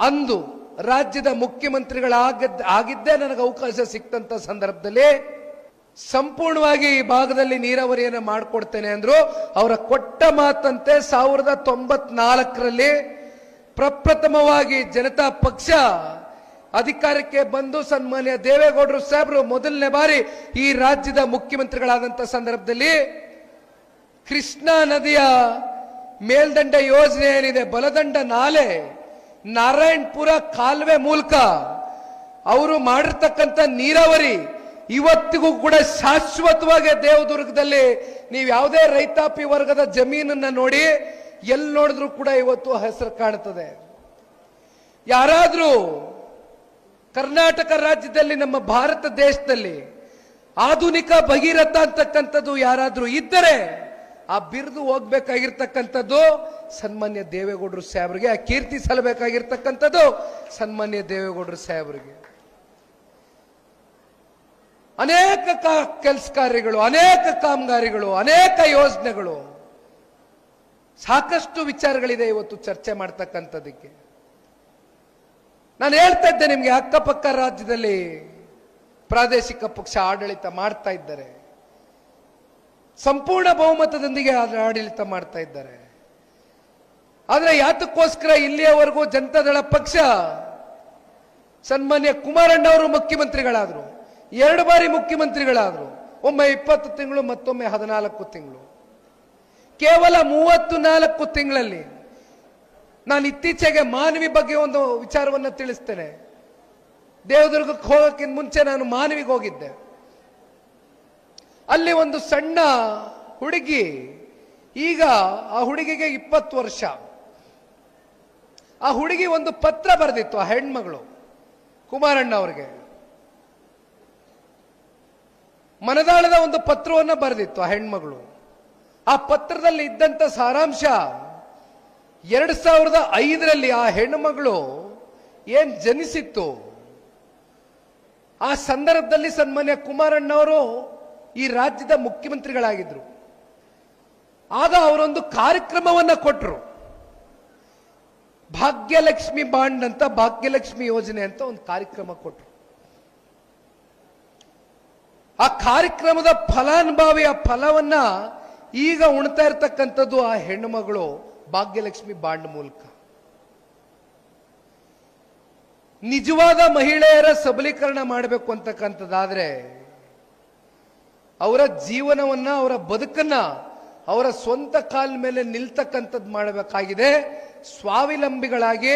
ಅಂದು ರಾಜ್ಯದ ಮುಖ್ಯಮಂತ್ರಿಗಳಾಗದ್, ಆಗಿದ್ದೇ ನನಗೆ ಅವಕಾಶ ಸಿಕ್ತಂತ ಸಂದರ್ಭದಲ್ಲಿ ಸಂಪೂರ್ಣವಾಗಿ ಈ ಭಾಗದಲ್ಲಿ ನೀರಾವರಿಯನ್ನು ಮಾಡಿಕೊಡ್ತೇನೆ ಅಂದ್ರು ಅವರ ಕೊಟ್ಟ ಮಾತಂತೆ ಸಾವಿರದ ತೊಂಬತ್ನಾಲ್ಕರಲ್ಲಿ ಪ್ರಪ್ರಥಮವಾಗಿ ಜನತಾ ಪಕ್ಷ ಅಧಿಕಾರಕ್ಕೆ ಬಂದು ಸನ್ಮಾನ್ಯ ದೇವೇಗೌಡರು ಸಾಹೇಬರು ಮೊದಲನೇ ಬಾರಿ ಈ ರಾಜ್ಯದ ಮುಖ್ಯಮಂತ್ರಿಗಳಾದಂಥ ಸಂದರ್ಭದಲ್ಲಿ ಕೃಷ್ಣಾ ನದಿಯ ಮೇಲ್ದಂಡ ಯೋಜನೆ ಏನಿದೆ, ಬಲದಂಡ ನಾಲೆ ನಾರಾಯಣಪುರ ಕಾಲುವೆ ಮೂಲಕ ಅವರು ಮಾಡಿರ್ತಕ್ಕಂಥ ನೀರಾವರಿ ಇವತ್ತಿಗೂ ಕೂಡ ಶಾಶ್ವತವಾಗಿ ದೇವದುರ್ಗದಲ್ಲಿ ನೀವು ಯಾವುದೇ ರೈತಾಪಿ ವರ್ಗದ ಜಮೀನನ್ನ ನೋಡಿ ಎಲ್ಲಿ ನೋಡಿದ್ರು ಕೂಡ ಇವತ್ತು ಹೆಸರು ಕಾಣುತ್ತದೆ ಯಾರಾದರೂ ಕರ್ನಾಟಕ ರಾಜ್ಯದಲ್ಲಿ ನಮ್ಮ ಭಾರತ ದೇಶದಲ್ಲಿ ಆಧುನಿಕ ಭಗೀರಥ ಅಂತಕ್ಕಂಥದ್ದು ಯಾರಾದರೂ ಇದ್ದರೆ ಆ ಬಿರ್ದು ಹೋಗ್ಬೇಕಾಗಿರ್ತಕ್ಕಂಥದ್ದು ಸನ್ಮಾನ್ಯ ದೇವೇಗೌಡರು ಸಾಹೇಬರಿಗೆ, ಆ ಕೀರ್ತಿ ಸಲ್ಲಬೇಕಾಗಿರ್ತಕ್ಕಂಥದ್ದು ಸನ್ಮಾನ್ಯ ದೇವೇಗೌಡರು ಸಾಹೇಬರಿಗೆ. ಅನೇಕ ಕೆಲಸ ಕಾರ್ಯಗಳು, ಅನೇಕ ಕಾಮಗಾರಿಗಳು, ಅನೇಕ ಯೋಜನೆಗಳು. ಸಾಕಷ್ಟು ವಿಚಾರಗಳಿದೆ ಇವತ್ತು ಚರ್ಚೆ ಮಾಡ್ತಕ್ಕಂಥದ್ದಕ್ಕೆ. ನಾನು ಹೇಳ್ತಾ ಇದ್ದೆ ನಿಮಗೆ ಅಕ್ಕಪಕ್ಕ ರಾಜ್ಯದಲ್ಲಿ ಪ್ರಾದೇಶಿಕ ಪಕ್ಷ ಆಡಳಿತ ಮಾಡ್ತಾ ಇದ್ದಾರೆ. ಸಂಪೂರ್ಣ ಬಹುಮತದೊಂದಿಗೆ ಆಡಳಿತ ಮಾಡ್ತಾ ಇದ್ದಾರೆ. ಆದರೆ ಯಾತಕ್ಕೋಸ್ಕರ ಇಲ್ಲಿಯವರೆಗೂ ಜನತಾದಳ ಪಕ್ಷ ಸನ್ಮಾನ್ಯ ಕುಮಾರಣ್ಣ ಅವರು ಮುಖ್ಯಮಂತ್ರಿಗಳಾದ್ರು, ಎರಡು ಬಾರಿ ಮುಖ್ಯಮಂತ್ರಿಗಳಾದರು, ಒಮ್ಮೆ ಇಪ್ಪತ್ತು ತಿಂಗಳು, ಮತ್ತೊಮ್ಮೆ ಹದಿನಾಲ್ಕು ತಿಂಗಳು. ಕೇವಲ ಮೂವತ್ತು ನಾಲ್ಕು ತಿಂಗಳಲ್ಲಿ ನಾನು ಇತ್ತೀಚೆಗೆ ಮಾನವಿ ಬಗ್ಗೆ ಒಂದು ವಿಚಾರವನ್ನು ತಿಳಿಸ್ತೇನೆ. ದೇವದುರ್ಗಕ್ಕೆ ಹೋಗೋಕ್ಕಿಂತ ಮುಂಚೆ ನಾನು ಮಾನವಿಗೆ ಹೋಗಿದ್ದೆ. ಅಲ್ಲಿ ಒಂದು ಸಣ್ಣ ಹುಡುಗಿ, ಈಗ ಆ ಹುಡುಗಿಗೆ ಇಪ್ಪತ್ತು ವರ್ಷ. ಆ ಹುಡುಗಿ ಒಂದು ಪತ್ರ ಬರೆದಿತ್ತು ಆ ಹೆಣ್ಮಗಳು, ಕುಮಾರಣ್ಣ ಅವರಿಗೆ. ಮನದಾಳದ ಒಂದು ಪತ್ರವನ್ನು ಬರೆದಿತ್ತು ಆ ಹೆಣ್ಮಗಳು. ಆ ಪತ್ರದಲ್ಲಿ ಇದ್ದಂತ ಸಾರಾಂಶ, ಎರಡ್ ಸಾವಿರದ ಐದರಲ್ಲಿ ಆ ಹೆಣ್ಮಗಳು ಏನ್ ಜನಿಸಿತ್ತು? ಆ ಸಂದರ್ಭದಲ್ಲಿ ಸನ್ಮಾನ್ಯ ಕುಮಾರಣ್ಣವರು ಈ ರಾಜ್ಯದ ಮುಖ್ಯಮಂತ್ರಿಗಳಾಗಿದ್ರು. ಆಗ ಅವರೊಂದು ಕಾರ್ಯಕ್ರಮವನ್ನ ಕೊಟ್ಟರು ಭಾಗ್ಯಲಕ್ಷ್ಮಿ ಬಾಂಡ್ ಅಂತ ಭಾಗ್ಯಲಕ್ಷ್ಮಿ ಯೋಜನೆ ಅಂತ ಒಂದು ಕಾರ್ಯಕ್ರಮ ಕೊಟ್ಟರು ಆ ಕಾರ್ಯಕ್ರಮದ ಫಲಾನುಭವಿ ಆ ಫಲವನ್ನ ಈಗ ಉಣ್ತಾ ಇರ್ತಕ್ಕಂಥದ್ದು ಆ ಹೆಣ್ಣು ಮಗಳು ಭಾಗ್ಯಲಕ್ಷ್ಮಿ ಬಾಂಡ್ ಮೂಲಕ. ನಿಜವಾದ ಮಹಿಳೆಯರ ಸಬಲೀಕರಣ ಮಾಡಬೇಕು ಅಂತಕ್ಕಂಥದ್ದಾದ್ರೆ ಅವರ ಜೀವನವನ್ನ ಅವರ ಬದುಕನ್ನ ಅವರ ಸ್ವಂತ ಕಾಲ ಮೇಲೆ ನಿಲ್ತಕ್ಕಂಥದ್ದು ಮಾಡಬೇಕಾಗಿದೆ. ಸ್ವಾವಲಂಬಿಗಳಾಗಿ